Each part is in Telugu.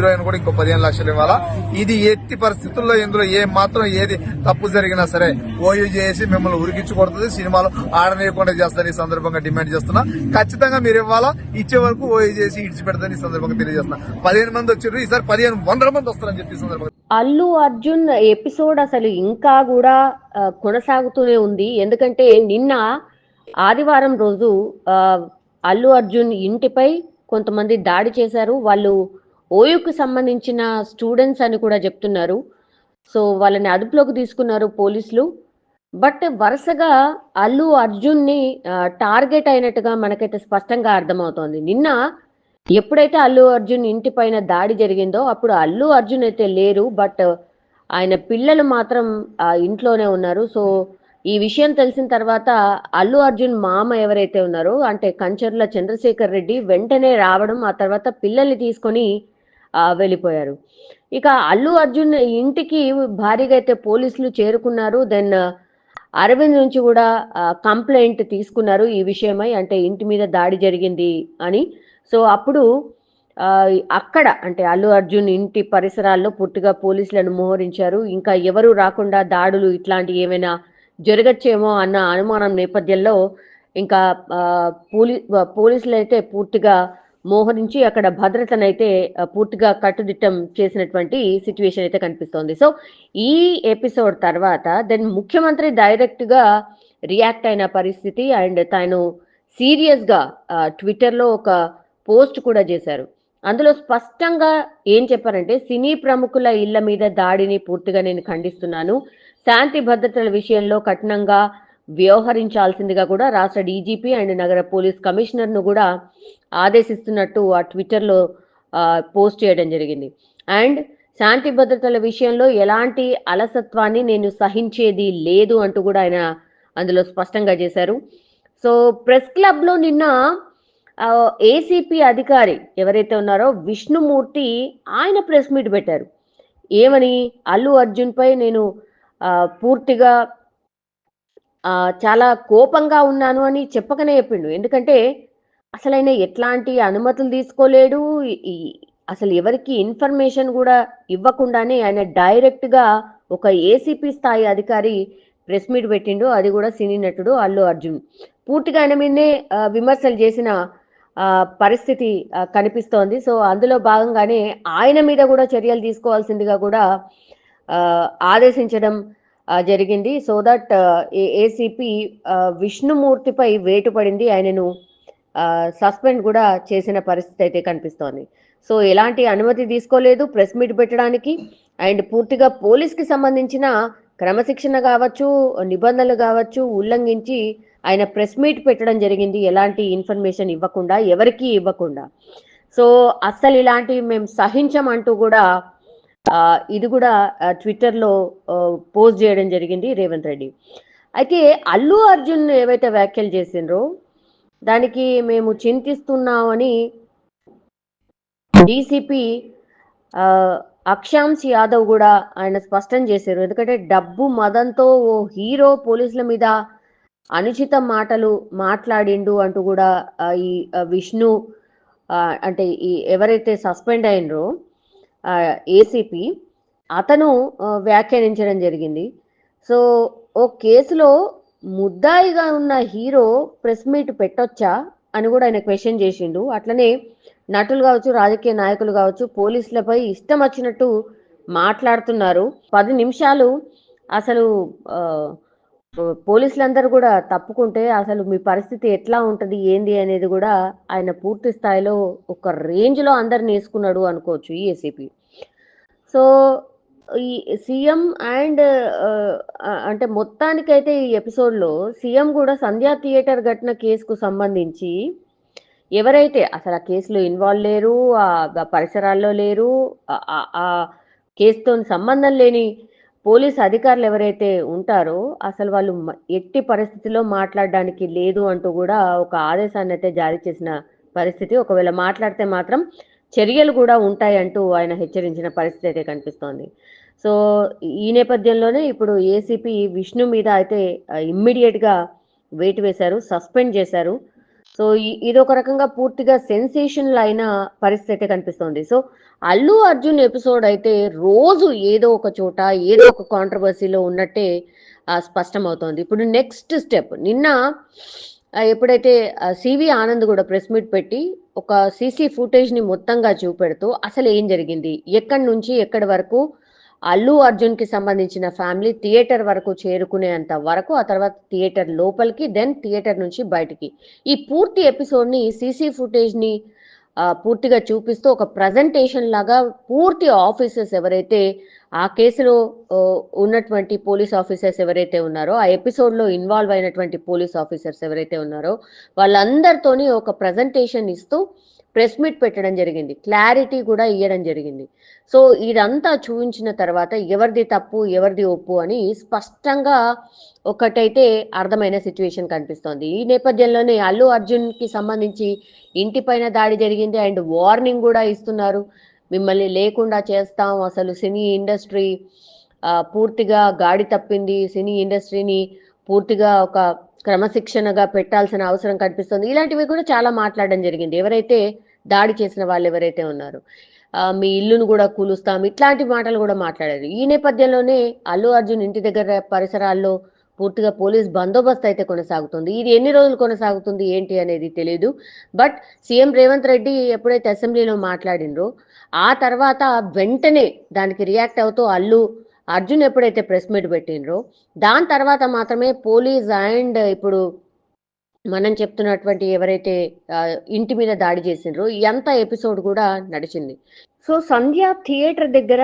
హీరోయిన్ కూడా ఇంకో పదిహేను లక్షలు ఇవ్వాలా? ఇది ఎట్టి పరిస్థితుల్లో ఇందులో ఏ మాత్రం ఏది తప్పు జరిగినా సరే ఓయూ చేసి మిమ్మల్ని ఉరికించి కొడుతుంది సినిమాలు ఆడనీయకుండా చేస్తారని ఈ సందర్భంగా డిమాండ్ చేస్తున్నా. ఖచ్చితంగా మీరు ఇవ్వాలా? ఇచ్చే వరకు ఓయూ చేసి ఇడిచిపెడతారని ఈ సందర్భంగా తెలియజేస్తున్నా. పదిహేను మంది వచ్చారు ఈసారి పదిహేను వందల మంది వస్తారని చెప్పి సందర్భంగా అల్లు అర్జున్ ఎపిసోడ్ అసలు ఇంకా కూడా కొనసాగుతూనే ఉంది. ఎందుకంటే నిన్న ఆదివారం రోజు అల్లు అర్జున్ ఇంటిపై కొంతమంది దాడి చేశారు. వాళ్ళు ఓయుకు సంబంధించిన స్టూడెంట్స్ అని కూడా చెప్తున్నారు. సో వాళ్ళని అదుపులోకి తీసుకున్నారు పోలీసులు. బట్ వరుసగా అల్లు అర్జున్ని టార్గెట్ అయినట్టుగా మనకైతే స్పష్టంగా అర్థమవుతోంది. నిన్న ఎప్పుడైతే అల్లు అర్జున్ ఇంటి పైన దాడి జరిగిందో అప్పుడు అల్లు అర్జున్ అయితే లేరు. బట్ ఆయన పిల్లలు మాత్రం ఆ ఇంట్లోనే ఉన్నారు. సో ఈ విషయం తెలిసిన తర్వాత అల్లు అర్జున్ మామ ఎవరైతే ఉన్నారో అంటే కంచర్ల చంద్రశేఖర్ రెడ్డి వెంటనే రావడం ఆ తర్వాత పిల్లల్ని తీసుకొని వెళ్ళిపోయారు. ఇక అల్లు అర్జున్ ఇంటికి భారీగా అయితే పోలీసులు చేరుకున్నారు. దెన్ అరవింద్ నుంచి కూడా కంప్లైంట్ తీసుకున్నారు ఈ విషయమై. అంటే ఇంటి మీద దాడి జరిగింది అని. సో అప్పుడు అక్కడ అంటే అల్లు అర్జున్ ఇంటి పరిసరాల్లో పూర్తిగా పోలీసులను మోహరించారు. ఇంకా ఎవరు రాకుండా దాడులు ఇట్లాంటి ఏమైనా జరగచ్చేమో అన్న అనుమానం నేపథ్యంలో ఇంకా పోలీ పోలీసులు అయితే పూర్తిగా మోహరించి అక్కడ భద్రతనైతే పూర్తిగా కట్టుదిట్టం చేసినటువంటి సిచ్యువేషన్ అయితే కనిపిస్తోంది. సో ఈ ఎపిసోడ్ తర్వాత దెన్ ముఖ్యమంత్రి డైరెక్ట్గా రియాక్ట్ అయిన పరిస్థితి అండ్ తాను సీరియస్గా ట్విట్టర్లో ఒక పోస్ట్ కూడా చేశారు. అందులో స్పష్టంగా ఏం చెప్పారంటే సినీ ప్రముఖుల ఇళ్ళ మీద దాడిని పూర్తిగా నేను ఖండిస్తున్నాను. శాంతి భద్రతల విషయంలో కఠినంగా వ్యవహరించాల్సిందిగా కూడా రాష్ట్ర డీజీపీ అండ్ నగర పోలీస్ కమిషనర్ను కూడా ఆదేశిస్తున్నట్టు ఆ ట్విట్టర్లో పోస్ట్ చేయడం జరిగింది. అండ్ శాంతి భద్రతల విషయంలో ఎలాంటి అలసత్వాన్ని నేను సహించేది లేదు అంటూ కూడా ఆయన అందులో స్పష్టంగా చేశారు. సో ప్రెస్ క్లబ్లో నిన్న ఏసీపీ అధికారి ఎవరైతే ఉన్నారో విష్ణుమూర్తి ఆయన ప్రెస్ మీట్ పెట్టారు. ఏమని? అల్లు అర్జున్పై నేను పూర్తిగా చాలా కోపంగా ఉన్నాను అని చెప్పకనే చెప్పిండు. ఎందుకంటే అసలు ఆయన ఎట్లాంటి అనుమతులు తీసుకోలేడు. అసలు ఎవరికి ఇన్ఫర్మేషన్ కూడా ఇవ్వకుండానే ఆయన డైరెక్ట్గా ఒక ఏసీపీ స్థాయి అధికారి ప్రెస్ మీట్ పెట్టిండు. అది కూడా సినీ నటుడు అల్లు అర్జున్. పూర్తిగా ఆయన మీదనే విమర్శలు చేసిన పరిస్థితి కనిపిస్తోంది. సో అందులో భాగంగానే ఆయన మీద కూడా చర్యలు తీసుకోవాల్సిందిగా కూడా ఆదేశించడం జరిగింది. సో దట్ ఏసీపీ విష్ణుమూర్తిపై వేటు పడింది. ఆయనను సస్పెండ్ కూడా చేసిన పరిస్థితి అయితే కనిపిస్తోంది. సో ఎలాంటి అనుమతి తీసుకోలేదు ప్రెస్ మీట్ పెట్టడానికి. అండ్ పూర్తిగా పోలీస్కి సంబంధించిన క్రమశిక్షణ కావచ్చు నిబంధనలు కావచ్చు ఉల్లంఘించి ఆయన ప్రెస్ మీట్ పెట్టడం జరిగింది. ఎలాంటి ఇన్ఫర్మేషన్ ఇవ్వకుండా ఎవరికీ ఇవ్వకుండా. సో అస్సలు ఇలాంటివి మేము సహించమంటూ కూడా ఇది కూడా ట్విట్టర్లో పోస్ట్ చేయడం జరిగింది రేవంత్ రెడ్డి. అయితే అల్లు అర్జున్ ఏవైతే వ్యాఖ్యలు చేసిండ్రో దానికి మేము చింతిస్తున్నామని డీసీపీ అక్షాంశ్ యాదవ్ కూడా ఆయన స్పష్టం చేశారు. ఎందుకంటే డబ్బు మదంతో ఓ హీరో పోలీసుల మీద అనుచిత మాటలు మాట్లాడిండు అంటూ కూడా ఈ విష్ణు అంటే ఈ ఎవరైతే సస్పెండ్ అయినరో ఏసీపీ అతను వ్యాఖ్యానించడం జరిగింది. సో ఓ కేసులో ముద్దాయిగా ఉన్న హీరో ప్రెస్ మీట్ పెట్టొచ్చా అని కూడా ఆయన క్వశ్చన్ చేసిండు. అట్లనే నటులు కావచ్చు రాజకీయ నాయకులు కావచ్చు పోలీసులపై ఇష్టం వచ్చినట్టు మాట్లాడుతున్నారు. పది నిమిషాలు అసలు పోలీసులందరూ కూడా తప్పుకుంటే అసలు మీ పరిస్థితి ఎట్లా ఉంటుంది ఏంది అనేది కూడా ఆయన పూర్తి స్థాయిలో ఒక రేంజ్లో అందరిని వేసుకున్నాడు అనుకోవచ్చు ఈ ఏసీపీ. సో ఈ సీఎం అండ్ అంటే మొత్తానికైతే ఈ ఎపిసోడ్లో సీఎం కూడా సంధ్యా థియేటర్ ఘటన కేసుకు సంబంధించి ఎవరైతే అసలు ఆ కేసులో ఇన్వాల్వ్ లేరు ఆ పరిసరాల్లో లేరు ఆ- ఆ కేసుతో సంబంధం లేని పోలీస్ అధికారులు ఎవరైతే ఉంటారో అసలు వాళ్ళు ఎట్టి పరిస్థితిలో మాట్లాడడానికి లేదు అంటూ కూడా ఒక ఆదేశాన్ని అయితే జారీ చేసిన పరిస్థితి. ఒకవేళ మాట్లాడితే మాత్రం చర్యలు కూడా ఉంటాయి అంటూ ఆయన హెచ్చరించిన పరిస్థితి అయితే కనిపిస్తోంది. సో ఈ నేపథ్యంలోనే ఇప్పుడు ఏసీపీ విష్ణు మీద అయితే ఇమ్మీడియట్గా వేటు వెయిట్ వేశారు సస్పెండ్ చేశారు. సో ఇది ఒక రకంగా పూర్తిగా సెన్సేషనల్ అయిన పరిస్థితి అయితే కనిపిస్తోంది. సో అల్లు అర్జున్ ఎపిసోడ్ అయితే రోజు ఏదో ఒక చోట ఏదో ఒక కాంట్రవర్సీలో ఉన్నట్టే స్పష్టం అవుతోంది ఇప్పుడు నెక్స్ట్ స్టెప్ నిన్న ఎప్పుడైతే సివి ఆనంద్ కూడా ప్రెస్ మీట్ పెట్టి ఒక సీసీ ఫుటేజ్ని మొత్తంగా చూపెడుతూ అసలు ఏం జరిగింది? ఎక్కడి నుంచి ఎక్కడి వరకు అల్లు అర్జున్కి సంబంధించిన ఫ్యామిలీ థియేటర్ వరకు చేరుకునేంత వరకు ఆ తర్వాత థియేటర్ లోపలికి దెన్ థియేటర్ నుంచి బయటికి. ఈ పూర్తి ఎపిసోడ్ని సీసీ ఫుటేజ్ని పూర్తిగా చూపిస్తూ ఒక ప్రజెంటేషన్ లాగా పూర్తి ఆఫీసర్స్ ఎవరైతే ఆ కేసులో ఉన్నటువంటి పోలీస్ ఆఫీసర్స్ ఎవరైతే ఉన్నారో ఆ ఎపిసోడ్లో ఇన్వాల్వ్ అయినటువంటి పోలీస్ ఆఫీసర్స్ ఎవరైతే ఉన్నారో వాళ్ళందరితోని ఒక ప్రజెంటేషన్ ఇస్తూ ప్రెస్ మీట్ పెట్టడం జరిగింది. క్లారిటీ కూడా ఇవ్వడం జరిగింది. సో ఇదంతా చూపించిన తర్వాత ఎవరిది తప్పు ఎవరిది ఒప్పు అని స్పష్టంగా ఒకటైతే అర్థమైన సిచ్యువేషన్ కనిపిస్తోంది. ఈ నేపథ్యంలోనే అల్లు అర్జున్కి సంబంధించి సంబంధించి ఇంటిపైన దాడి జరిగింది. అండ్ వార్నింగ్ కూడా ఇస్తున్నారు. మిమ్మల్ని లేకుండా చేస్తాం. అసలు సినీ ఇండస్ట్రీ పూర్తిగా గాడి తప్పింది. సినీ ఇండస్ట్రీని పూర్తిగా ఒక క్రమశిక్షణగా పెట్టాల్సిన అవసరం కనిపిస్తుంది. ఇలాంటివి కూడా చాలా మాట్లాడడం జరిగింది. ఎవరైతే దాడి చేసిన వాళ్ళు ఎవరైతే ఉన్నారో మీ ఇల్లును కూడా కూలుస్తాం ఇట్లాంటి మాటలు కూడా మాట్లాడారు. ఈ నేపథ్యంలోనే అల్లు అర్జున్ ఇంటి దగ్గర పరిసరాల్లో పూర్తిగా పోలీస్ బందోబస్తు అయితే కొనసాగుతుంది. ఇది ఎన్ని రోజులు కొనసాగుతుంది ఏంటి అనేది తెలియదు బట్ సీఎం రేవంత్ రెడ్డి ఎప్పుడైతే అసెంబ్లీలో మాట్లాడినరో ఆ తర్వాత వెంటనే దానికి రియాక్ట్ అవుతూ అల్లు అర్జున్ ఎప్పుడైతే ప్రెస్ మీట్ పెట్టినరో దాని తర్వాత మాత్రమే పోలీస్ అండ్ ఇప్పుడు మనం చెప్తున్నటువంటి ఎవరైతే ఇంటి మీద దాడి చేసిండ్రో ఎంత ఎపిసోడ్ కూడా నడిచింది. సో సంధ్య థియేటర్ దగ్గర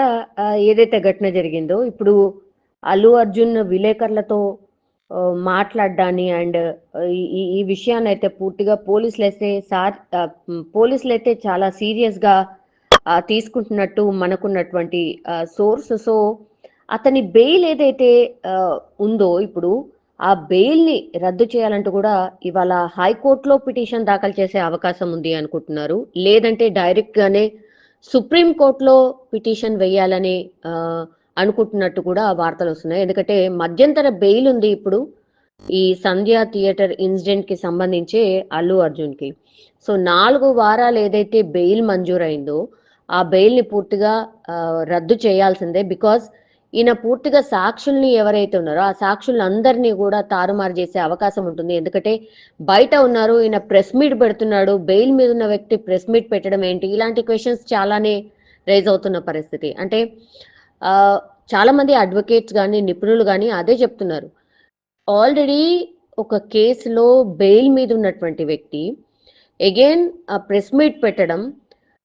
ఏదైతే ఘటన జరిగిందో ఇప్పుడు అల్లు అర్జున్ విలేకరులతో ఆ, అండ్ ఈ ఈ విషయాన్ని అయితే పూర్తిగా పోలీసులు అయితే సార్ పోలీసులు అయితే చాలా సీరియస్గా తీసుకుంటున్నట్టు మనకున్నటువంటి సోర్స్. సో అతని బెయిల్ ఏదైతే ఉందో ఇప్పుడు ఆ బెయిల్ని రద్దు చేయాలంటూ కూడా ఇవాళ హైకోర్టులో పిటిషన్ దాఖలు చేసే అవకాశం ఉంది అనుకుంటున్నారు. లేదంటే డైరెక్ట్గానే సుప్రీంకోర్టులో సుప్రీం పిటిషన్ వేయాలని అనుకుంటున్నట్టు కూడా వార్తలు వస్తున్నాయి. ఎందుకంటే మధ్యంతర బెయిల్ ఉంది ఇప్పుడు ఈ సంధ్యా థియేటర్ ఇన్సిడెంట్కి సంబంధించి అల్లు అర్జున్కి సో నాలుగు వారాలు ఏదైతే బెయిల్ మంజూరైందో ఆ బెయిల్ని పూర్తిగా రద్దు చేయాల్సిందే. బికాస్ ఈయన పూర్తిగా సాక్షుల్ని ఎవరైతే ఉన్నారో ఆ సాక్షులందరినీ కూడా తారుమారు చేసే అవకాశం ఉంటుంది. ఎందుకంటే బయట ఉన్నారు ఈయన ప్రెస్ మీట్ పెడుతున్నాడు బెయిల్ మీద ఉన్న వ్యక్తి ప్రెస్ మీట్ పెట్టడం ఏంటి? ఇలాంటి క్వశ్చన్స్ చాలానే రైజ్ అవుతున్న పరిస్థితి. అంటే చాలా మంది అడ్వకేట్స్ కానీ నిపుణులు కానీ అదే చెప్తున్నారు. ఆల్రెడీ ఒక కేసులో బెయిల్ మీద ఉన్నటువంటి వ్యక్తి అగైన్ ఆ ప్రెస్ మీట్ పెట్టడం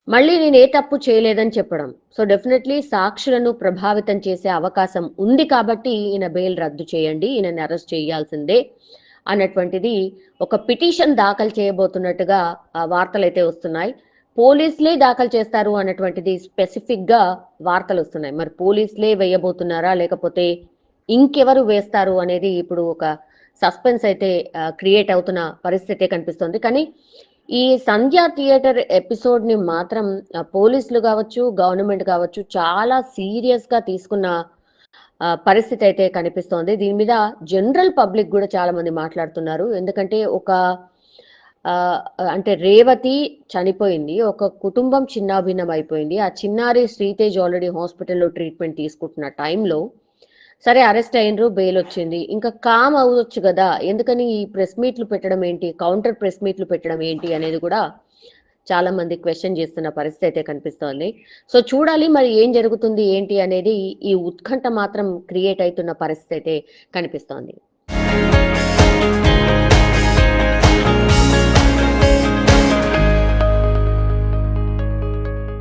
మళ్ళీ నేను ఏ తప్పు చేయలేదని చెప్పడం. సో డెఫినెట్లీ సాక్షులను ప్రభావితం చేసే అవకాశం ఉంది కాబట్టి ఈయన బెయిల్ రద్దు చేయండి ఈయనని అరెస్ట్ చేయాల్సిందే అన్నటువంటిది ఒక పిటిషన్ దాఖలు చేయబోతున్నట్టుగా వార్తలు అయితే వస్తున్నాయి. పోలీసులే దాఖలు చేస్తారు అన్నటువంటిది స్పెసిఫిక్గా వార్తలు వస్తున్నాయి. మరి పోలీసులే వేయబోతున్నారా? లేకపోతే ఇంకెవరు వేస్తారు అనేది ఇప్పుడు ఒక సస్పెన్స్ అయితే క్రియేట్ అవుతున్న పరిస్థితి కనిపిస్తుంది. కానీ ఈ సంధ్య థియేటర్ ఎపిసోడ్ని మాత్రం పోలీసులు కావచ్చు గవర్నమెంట్ కావచ్చు చాలా సీరియస్గా తీసుకున్న పరిస్థితి అయితే కనిపిస్తోంది. దీని మీద జనరల్ పబ్లిక్ కూడా చాలా మంది మాట్లాడుతున్నారు. ఎందుకంటే ఒక అంటే రేవతి చనిపోయింది. ఒక కుటుంబం చిన్నాభిన్నం అయిపోయింది. ఆ చిన్నారి శ్రీతేజ్ ఆల్రెడీ హాస్పిటల్లో ట్రీట్మెంట్ తీసుకుంటున్న టైంలో సరే అరెస్ట్ అయినరు బెయిల్ వచ్చింది. ఇంకా కామ్ అవ్వచ్చు కదా? ఎందుకని ఈ ప్రెస్ మీట్లు పెట్టడం ఏంటి? కౌంటర్ ప్రెస్ మీట్లు పెట్టడం ఏంటి అనేది కూడా చాలా మంది క్వశ్చన్ చేస్తున్న పరిస్థితి అయితే కనిపిస్తోంది. సో చూడాలి మరి ఏం జరుగుతుంది ఏంటి అనేది ఈ ఉత్కంఠ మాత్రం క్రియేట్ అవుతున్న పరిస్థితి అయితే కనిపిస్తోంది.